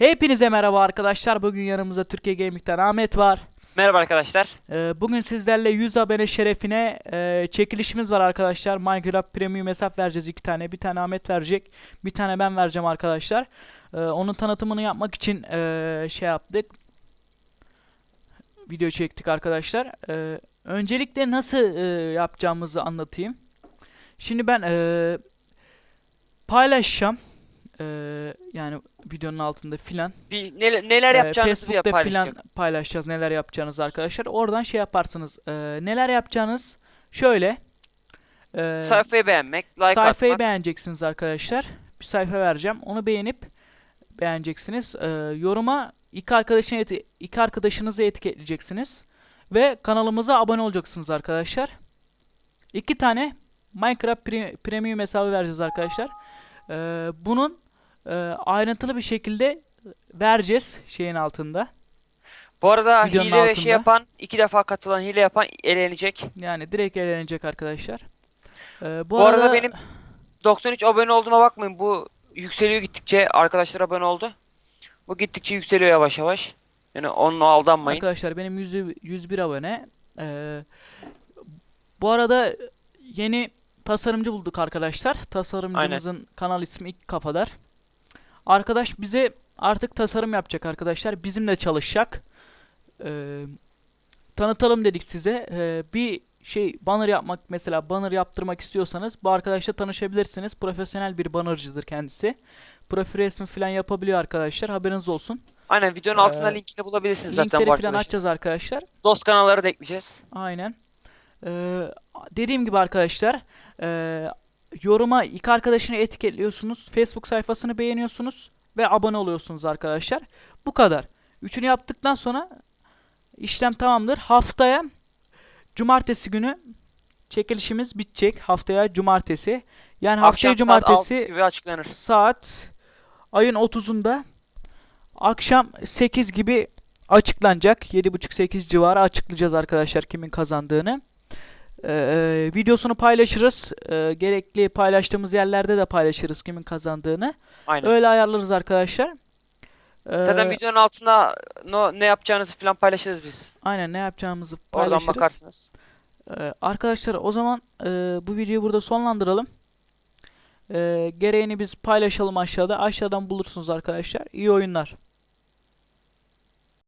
Hepinize merhaba arkadaşlar. Bugün yanımızda Türkiye Gaming'den Ahmet var. Merhaba arkadaşlar. Ee, bugün sizlerle 100 abone şerefine e, çekilişimiz var arkadaşlar. Minecraft Premium hesap vereceğiz iki tane. Bir tane Ahmet verecek. Bir tane ben vereceğim arkadaşlar. Ee, onun tanıtımını yapmak için e, şey yaptık. Video çektik arkadaşlar. Ee, öncelikle nasıl e, yapacağımızı anlatayım. Şimdi ben e, paylaşacağım. Ee, yani videonun altında filan. Bir ne- neler Ee, yapacağınızı bir Facebook'ta filan paylaşacağız neler yapacağınızı arkadaşlar. Oradan şey yaparsınız. Ee, neler yapacağınız şöyle. Ee, Sayfayı beğenmek, like sayfayı atmak. beğeneceksiniz arkadaşlar. Bir sayfa vereceğim. Onu beğenip beğeneceksiniz. Ee, yoruma iki arkadaşın eti- iki arkadaşınızı etiketleyeceksiniz ve kanalımıza abone olacaksınız arkadaşlar. İki tane Minecraft Pre- Premium hesabı vereceğiz arkadaşlar. Ee, bunun e, ayrıntılı bir şekilde vereceğiz şeyin altında. Bu arada Videonun hile ve altında. şey yapan, iki defa katılan hile yapan elenecek. Yani direkt eğlenecek arkadaşlar. Ee, bu, Bu, arada, benim 93 abone olduğuma bakmayın. Bu yükseliyor gittikçe arkadaşlar abone oldu. Bu gittikçe yükseliyor yavaş yavaş. Yani onunla aldanmayın. Arkadaşlar benim 100, 101 abone. Ee, bu arada yeni tasarımcı bulduk arkadaşlar. Tasarımcımızın kanal ismi ilk kafadar. Arkadaş bize artık tasarım yapacak arkadaşlar. Bizimle çalışacak. Ee, tanıtalım dedik size. Ee, bir şey banner yapmak mesela banner yaptırmak istiyorsanız bu arkadaşla tanışabilirsiniz. Profesyonel bir bannercıdır kendisi. Profil resmi falan yapabiliyor arkadaşlar. Haberiniz olsun. Aynen videonun altında Ee, linkini bulabilirsiniz zaten bu Linkleri falan arkadaşlar. açacağız arkadaşlar. Dost kanalları da ekleyeceğiz. Aynen. Ee, dediğim gibi arkadaşlar ee, yoruma iki arkadaşını etiketliyorsunuz. Facebook sayfasını beğeniyorsunuz ve abone oluyorsunuz arkadaşlar. Bu kadar. Üçünü yaptıktan sonra işlem tamamdır. Haftaya cumartesi günü çekilişimiz bitecek. Haftaya cumartesi. Yani haftaya Akşam saat 6 cumartesi gibi açıklanır. saat ayın 30'unda akşam 8 gibi açıklanacak. 7.30-8 civarı açıklayacağız arkadaşlar kimin kazandığını. Ee, videosunu paylaşırız. Ee, gerekli paylaştığımız yerlerde de paylaşırız kimin kazandığını. Aynen. Öyle ayarlarız arkadaşlar. Ee, Zaten videonun altında no, ne yapacağınızı falan paylaşırız biz. Aynen ne yapacağımızı Oradan paylaşırız. bakarsınız. Ee, arkadaşlar o zaman e, bu videoyu burada sonlandıralım. Ee, gereğini biz paylaşalım aşağıda. Aşağıdan bulursunuz arkadaşlar. İyi oyunlar.